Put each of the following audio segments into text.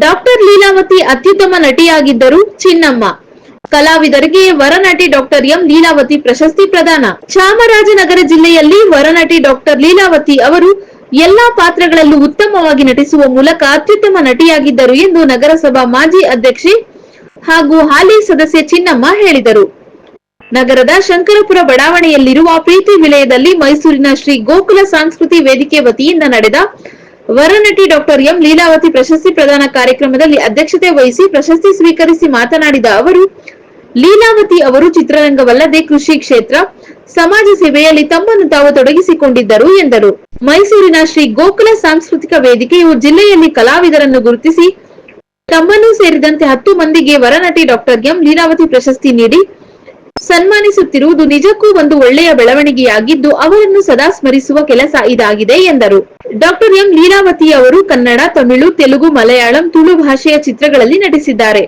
Doctor Leelavathi ಅತ್ಯುತ್ತಮ ನಟಿಯಾಗಿದ್ದರು ಚಿನ್ನಮ್ಮ. ಕಲಾವಿದರಿಗೆ ವರನಟಿ doctor M Leelavathi ಪ್ರಶಸ್ತಿ ಪ್ರದಾನ. ಚಾಮರಾಜನಗರ ಜಿಲ್ಲೆಯಲ್ಲಿ ವರನಟಿ ಡಾಕ್ಟರ್ ಲೀಲಾವತಿ ಅವರು ಎಲ್ಲಾ ಪಾತ್ರಗಳಲ್ಲೂ ಉತ್ತಮವಾಗಿ ನಟಿಸುವ ಮೂಲಕ ಅತ್ಯುತ್ತಮ ನಟಿಯಾಗಿದ್ದರು ಎಂದು ನಗರಸಭಾ ಮಾಜಿ ಅಧ್ಯಕ್ಷೆ ಹಾಗೂ ಹಾಲಿ ಸದಸ್ಯೆ ಚಿನ್ನಮ್ಮ ಹೇಳಿದರು. ನಗರದ ಶಂಕರಪುರ ಬಡಾವಣೆಯಲ್ಲಿರುವ ಪ್ರೀತಿ ವಿಲಯದಲ್ಲಿ ಮೈಸೂರಿನ ಶ್ರೀ ಗೋಕುಲ ಸಂಸ್ಕೃತಿ ವೇದಿಕೆ ವತಿಯಿಂದ ನಡೆದ ವರನಟಿ ಡಾಕ್ಟರ್ ಎಂ ಲೀಲಾವತಿ ಪ್ರಶಸ್ತಿ ಪ್ರದಾನ ಕಾರ್ಯಕ್ರಮದಲ್ಲಿ ಅಧ್ಯಕ್ಷತೆ ವಹಿಸಿ ಪ್ರಶಸ್ತಿ ಸ್ವೀಕರಿಸಿ ಮಾತನಾಡಿದ ಅವರು, ಲೀಲಾವತಿ ಅವರು ಚಿತ್ರರಂಗವಲ್ಲದೆ ಕೃಷಿ ಕ್ಷೇತ್ರ, ಸಮಾಜ ಸೇವೆಯಲ್ಲಿ ತಮ್ಮನ್ನು ತಾವು ತೊಡಗಿಸಿಕೊಂಡಿದ್ದರು ಎಂದರು. ಮೈಸೂರಿನ ಶ್ರೀ ಗೋಕುಲ ಸಾಂಸ್ಕೃತಿಕ ವೇದಿಕೆಯು ಜಿಲ್ಲೆಯಲ್ಲಿ ಕಲಾವಿದರನ್ನು ಗುರುತಿಸಿ, ತಮ್ಮನ್ನು ಸೇರಿದಂತೆ ಹತ್ತು ಮಂದಿಗೆ ವರನಟಿ ಡಾಕ್ಟರ್ ಎಂ ಲೀಲಾವತಿ ಪ್ರಶಸ್ತಿ ನೀಡಿ ಸನ್ಮಾನಿಸುತ್ತಿರುವುದು ನಿಜಕ್ಕೂ ಒಂದು ಒಳ್ಳೆಯ ಬೆಳವಣಿಗೆಯಾಗಿದ್ದು ಅವರನ್ನು ಸದಾ ಸ್ಮರಿಸುವ ಕೆಲಸ ಇದಾಗಿದೆ ಎಂದರು. Doctor M. ಲೀಲಾವತಿ ಅವರು ಕನ್ನಡ, ತಮಿಳು, ತೆಲುಗು, ಮಲಯಾಳಂ, ತುಳು ಭಾಷೆಯ ಚಿತ್ರಗಳಲ್ಲಿ ನಟಿಸಿದ್ದಾರೆ.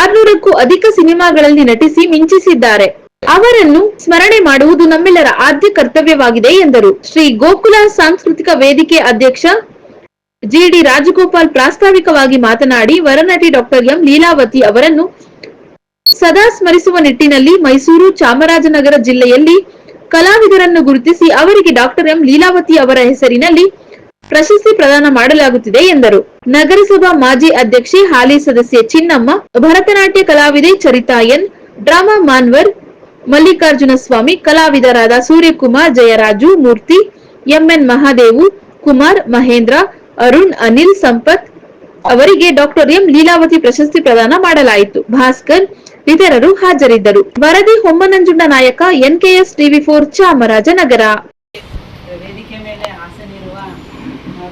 ಆರ್ನೂರಕ್ಕೂ ಅಧಿಕ ಸಿನಿಮಾಗಳಲ್ಲಿ ನಟಿಸಿ ಮಿಂಚಿಸಿದ್ದಾರೆ. ಅವರನ್ನು ಸ್ಮರಣೆ ಮಾಡುವುದು ನಮ್ಮೆಲ್ಲರ ಆದ್ಯ ಕರ್ತವ್ಯವಾಗಿದೆ ಎಂದರು. ಶ್ರೀ ಗೋಕುಲ ಸಾಂಸ್ಕೃತಿಕ ವೇದಿಕೆ ಅಧ್ಯಕ್ಷ ಜಿಡಿ ರಾಜಗೋಪಾಲ್ ಪ್ರಾಸ್ತಾವಿಕವಾಗಿ ಮಾತನಾಡಿ, ವರನಟಿ ಡಾಕ್ಟರ್ ಎಂ. ಲೀಲಾವತಿ ಅವರನ್ನು ಸದಾ ಸ್ಮರಿಸುವ ನಿಟ್ಟಿನಲ್ಲಿ ಮೈಸೂರು ಚಾಮರಾಜನಗರ ಜಿಲ್ಲೆಯಲ್ಲಿ ಕಲಾವಿದರನ್ನು ಗುರುತಿಸಿ ಅವರಿಗೆ ಡಾಕ್ಟರ್ ಎಂ ಲೀಲಾವತಿ ಅವರ ಹೆಸರಿನಲ್ಲಿ ಪ್ರಶಸ್ತಿ ಪ್ರದಾನ ಮಾಡಲಾಗುತ್ತಿದೆ ಎಂದರು. ನಗರಸಭಾ ಮಾಜಿ ಅಧ್ಯಕ್ಷೆ ಹಾಲಿ ಸದಸ್ಯೆ ಚಿನ್ನಮ್ಮ, ಭರತನಾಟ್ಯ ಕಲಾವಿದೆ ಚರಿತಾ ಎನ್, ಡ್ರಾಮಾ ಮಾನ್ವರ್, ಮಲ್ಲಿಕಾರ್ಜುನ ಸ್ವಾಮಿ, ಕಲಾವಿದರಾದ ಸೂರ್ಯಕುಮಾರ್ ಜಯರಾಜು, ಮೂರ್ತಿ, ಎಂಎನ್ ಮಹಾದೇವು, ಕುಮಾರ್, ಮಹೇಂದ್ರ, ಅರುಣ್, ಅನಿಲ್, ಸಂಪತ್ ಅವರಿಗೆ ಡಾಕ್ಟರ್ ಎಂ ಲೀಲಾವತಿ ಪ್ರಶಸ್ತಿ ಪ್ರದಾನ ಮಾಡಲಾಯಿತು. ಭಾಸ್ಕರ್ ಇತರರು ಹಾಜರಿದ್ದರು. ವರದಿ ಹೊಮ್ಮನಂಜುಂಡ ನಾಯಕ ಎನ್ಕೆಎಸ್ ಟಿವಿ ಫೋರ್ ಚಾಮರಾಜನಗರ. ವೇದಿಕೆ ಮೇಲೆ ಹಾಸನಿರುವ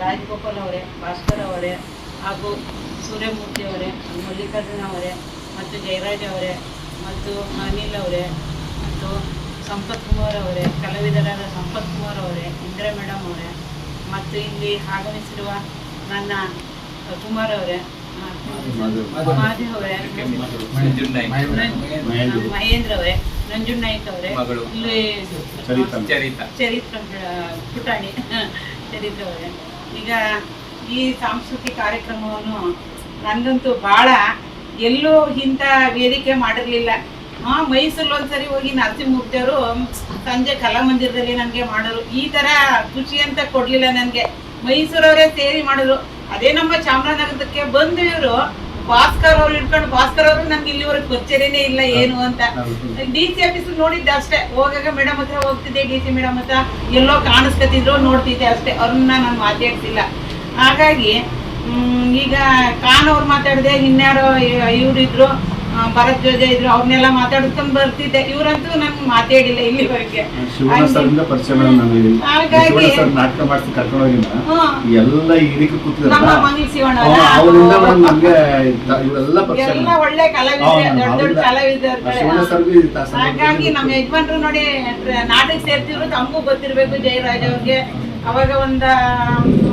ರಾಜಗೋಪಾಲ್ ಅವರೇ, ಭಾಸ್ಕರ್ ಅವರೇ ಹಾಗೂ ಸೂರ್ಯಮೂರ್ತಿ ಅವರೇ, ಮಲ್ಲಿಕಾರ್ಜುನ ಅವರೇ ಮತ್ತು ಜಯರಾಜ್ ಅವರೇ ಮತ್ತು ಅನಿಲ್ ಅವರೇ ಮತ್ತು ಸಂಪತ್ ಕುಮಾರ್ ಅವರೇ, ಕಲಾವಿದರಾದ ಸಂಪತ್ ಕುಮಾರ್ ಅವರೇ, ಇಂದಿರಾ ಮೇಡಮ್ ಅವರೇ ಮತ್ತು ಇಲ್ಲಿ ಆಗಮಿಸಿರುವ ನನ್ನ ಕುಮಾರ್ ಅವರೇ ಮಾಧವ್ ಅವರೇ ನನ್- ಮಹೇಂದ್ರ ಅವರೇ ನಂಜುಂಡ್ ನಾಯ್ಕ. ಅವರೇ ಮಗಳು. ಇಲ್ಲಿ ಚರಿತಾ. ಚರಿತ್ರ ಪುಟಾಣಿ. ಚರಿತ್ರ ಅವರೇ ಈಗ ಈ ಸಾಂಸ್ಕೃತಿಕ ಕಾರ್ಯಕ್ರಮವನ್ನು ನನಗಂತೂ ಭಾಳ ಎಲ್ಲೂ ಇಂಥ ವೇದಿಕೆ ಮಾಡಿರಲಿಲ್ಲ. ಹಾಂ ಮೈಸೂರಲ್ಲಿ ಒಂದ್ಸರಿ ಹೋಗಿ ನರಸಿಂಹಮೂರ್ತಿಯವರು ಸಂಜೆ ಕಲಾಮಂದಿರದಲ್ಲಿ ನನಗೆ ಮಾಡೋರು. ಈ ತರ ಖುಷಿ ಅಂತ ಕೊಡ್ಲಿಲ್ಲ ನನಗೆ. ಮೈಸೂರವರೇ ಸೇರಿ ಮಾಡಿದ್ರು. ಅದೇ ನಮ್ಮ ಚಾಮರಾಜನಗರಕ್ಕೆ ಬಂದು ಇವರು. ಭಾಸ್ಕರ್ ಅವ್ರು ಇಟ್ಕೊಂಡು ಭಾಸ್ಕರ್ ಅವರು ನಮ್ಗೆ ಇಲ್ಲಿವರೆಗೆ ಕೊಚ್ಚರೇನೆ ಇಲ್ಲ ಏನು ಅಂತ. ಡಿ ಸಿ ಆಫೀಸ್ ನೋಡಿದ್ದೆ ಅಷ್ಟೇ. ಹೋಗಾಗ ಮೇಡಮ್ ಹತ್ರ ಹೋಗ್ತಿದ್ದೆ ಡಿ ಸಿ ಮೇಡಮ್ ಹತ್ರ. ಎಲ್ಲೋ ಕಾಣಿಸ್ಕೊತಿದ್ರು ನೋಡ್ತಿದ್ದೆ ಅಷ್ಟೇ. ಅವ್ರನ್ನ ನಾನು ಮಾತಾಡ್ತಿಲ್ಲ ಹಾಗಾಗಿ ಈಗ ಖಾನ್ ಅವ್ರು ಮಾತಾಡಿದೆ ಇನ್ಯಾರೋ ಇವ್ರಿದ್ರು. ಭರತ್ ಜೋಜ ಇದ್ರು ಅವ್ರನ್ನೆಲ್ಲ ಮಾತಾಡ್ಕೊಂಡ್ ಬರ್ತಿದ್ದೆ. ಇವ್ರಂತೂ ನನ್ಗೆ ಮಾತಾಡಿಲ್ಲ ಇಲ್ಲಿವರೆಗೆ. ಹಾಗಾಗಿ- ನಾಟಕ ಮಾಡಿಸಿ ಕರ್ಕೊಂಡು ನಮ್ಮ ಮಂಗ್ಲಿ ಶಿವಣ್ಣ ಅವರಿಂದ ನಮ್ಗೆ ಪರಿಚಯ ಎಲ್ಲ ಒಳ್ಳೆ ಕಲಾವಿದ್ರೆ ದೊಡ್ಡ ದೊಡ್ಡ ಕಲಾವಿದರು ಹಾಗಾಗಿ ನಮ್ಮ ಯಜಮಾನ್ರು ನೋಡಿ ನಾಟಕ ಸೇರ್ತಿದ್ರು ತಮಗೂ ಗೊತ್ತಿರ್ಬೇಕು ಜಯರಾಜ್ ಅವ್ರಿಗೆ. ಅವಾಗ ಒಂದ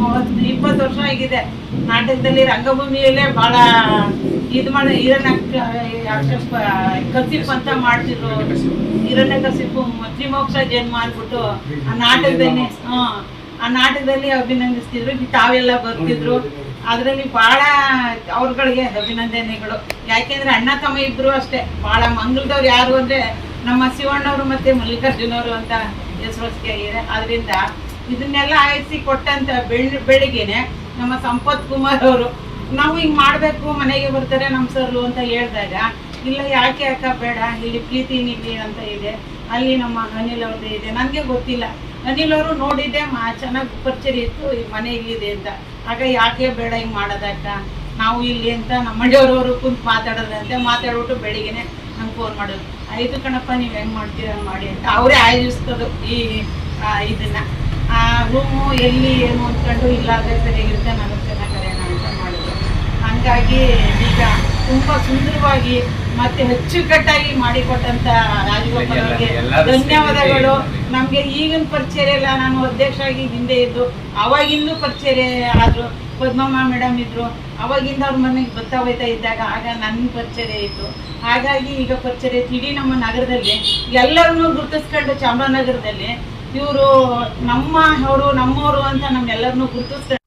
ಒಂದ್ ಇಪ್ಪತ್ತು ವರ್ಷ ಆಗಿದೆ. ನಾಟಕದಲ್ಲಿ ರಂಗಭೂಮಿಯಲ್ಲೇ ಬಹಳ ಇದು ಮಾಡಿ ಹಿರಣ್ಯ ಕಸಿಪ್ ಅಂತ ಮಾಡ್ತಿದ್ರು. ಹಿರಣ್ಯ ಕಸಿಪು ತ್ರಿಮೋಕ್ಷ ಜನ್ಮ ಅಂದ್ಬಿಟ್ಟು ಆ ನಾಟಕದಲ್ಲಿ, ಹಾ, ಆ ನಾಟಕದಲ್ಲಿ ಅಭಿನಂದಿಸ್ತಿದ್ರು. ತಾವೆಲ್ಲ ಬರ್ತಿದ್ರು. ಅದರಲ್ಲಿ ಬಹಳ ಅವ್ರಗಳಿಗೆ ಅಭಿನಂದನೆಗಳು. ಯಾಕೆಂದ್ರೆ ಅಣ್ಣ ತಮ್ಮ ಇಬ್ರು ಅಷ್ಟೇ. ಬಹಳ ಮಂಗಳದವ್ರು ಯಾರು ಅಂದ್ರೆ ನಮ್ಮ ಶಿವಣ್ಣವರು ಮತ್ತೆ ಮಲ್ಲಿಕಾರ್ಜುನ ಅವರು ಅಂತ ಹೆಸರುಸ್ಕೆ ಆಗಿದೆ ಅದರಿಂದ ಇದನ್ನೆಲ್ಲ ಆಯಿಸಿ ಕೊಟ್ಟಂತ ಬೆಳ್, ಬೆಳಿಗ್ಗೆನೆ ನಮ್ಮ ಸಂಪತ್ ಕುಮಾರ್ ಅವರು ನಾವು ಹಿಂಗೆ ಮಾಡಬೇಕು, ಮನೆಗೆ ಬರ್ತಾರೆ ನಮ್ಮ ಸರ್ ಅಂತ ಹೇಳಿದಾಗ, ಇಲ್ಲ ಯಾಕೆ ಅಕ್ಕ ಬೇಡ, ಇಲ್ಲಿ ಪ್ರೀತಿ ನಿಲ್ಲಿ ಅಂತ ಇದೆ, ಅಲ್ಲಿ ನಮ್ಮ ಅನಿಲ್ ಅವ್ರದ್ದು ಇದೆ ನನಗೆ ಗೊತ್ತಿಲ್ಲ. ಅನಿಲ್ ಅವರು ನೋಡಿದ್ದೆ, ಮಾ, ಚೆನ್ನಾಗಿ ಪರಿಚಯ ಇತ್ತು, ಈ ಮನೆ ಇಲ್ಲಿದೆ ಅಂತ. ಆಗ ಯಾಕೆ ಬೇಡ ಹಿಂಗೆ ಮಾಡೋದಕ್ಕ ನಾವು ಇಲ್ಲಿ ಅಂತ ನಮ್ಮ ಮನೆಯವ್ರವರು ಕುಂತು ಮಾತಾಡೋದಂತೆ ಮಾತಾಡ್ಬಿಟ್ಟು ಬೆಳಿಗ್ಗೆನೆ ನಂಗೆ ಫೋನ್ ಮಾಡೋದು ಆಯಿತು ಕಣಪ್ಪ, ನೀವು ಹೆಂಗೆ ಮಾಡ್ತೀರ ಮಾಡಿ ಅಂತ. ಅವರೇ ಆಯೋಜಿಸ್ತದು ಈ ಇದನ್ನ. ಆ ರೂಮು ಎಲ್ಲಿ, ಏನು ಅಂದ್ಕೊಂಡು ಇಲ್ಲ ಸರಿಯಾಗಿರುತ್ತೆ ನನಗೆ ಚೆನ್ನಾಗಿ ಹಂಗಾಗಿ ಈಗ ತುಂಬಾ ಸುಂದರವಾಗಿ ಮತ್ತೆ ಅಚ್ಚುಕಟ್ಟಾಗಿ ಮಾಡಿಕೊಟ್ಟಂತ ರಾಜಗೋಪಾಲ್ ಅವರಿಗೆ ಎಲ್ಲರೂ ಧನ್ಯವಾದಗಳು. ನಮ್ಗೆ ಈಗಿನ ಪರಿಚಯ ಇಲ್ಲ. ನಾನು ಅಧ್ಯಕ್ಷರಾಗಿ ಹಿಂದೆ ಇದ್ದು ಅವಾಗಿಂದು ಪರಿಚಯ ಆದ್ರು. ಪದ್ಮಮ್ಮ ಮೇಡಮ್ ಇದ್ರು. ಅವಾಗಿಂದ ಅವ್ರ ಮನೆಗೆ ಬರ್ತಾ ಹೋಯ್ತಾ ಇದ್ದಾಗ ಆಗ ನನ್ನ ಪರಿಚಯ ಇತ್ತು. ಹಾಗಾಗಿ ಈಗ ಪರಿಚಯ ತಿಡಿ ಇಡೀ ನಮ್ಮ ನಗರದಲ್ಲಿ ಎಲ್ಲರನ್ನೂ ಗುರುತಿಸ್ಕೊಂಡು ಚಾಮರಾಜನಗರದಲ್ಲಿ ಇವರು ನಮ್ಮ ಅವರು ನಮ್ಮವರು ಅಂತ ನಮ್ಮೆಲ್ಲರನ್ನೂ ಗುರುತಿಸ್ಕೊಂಡು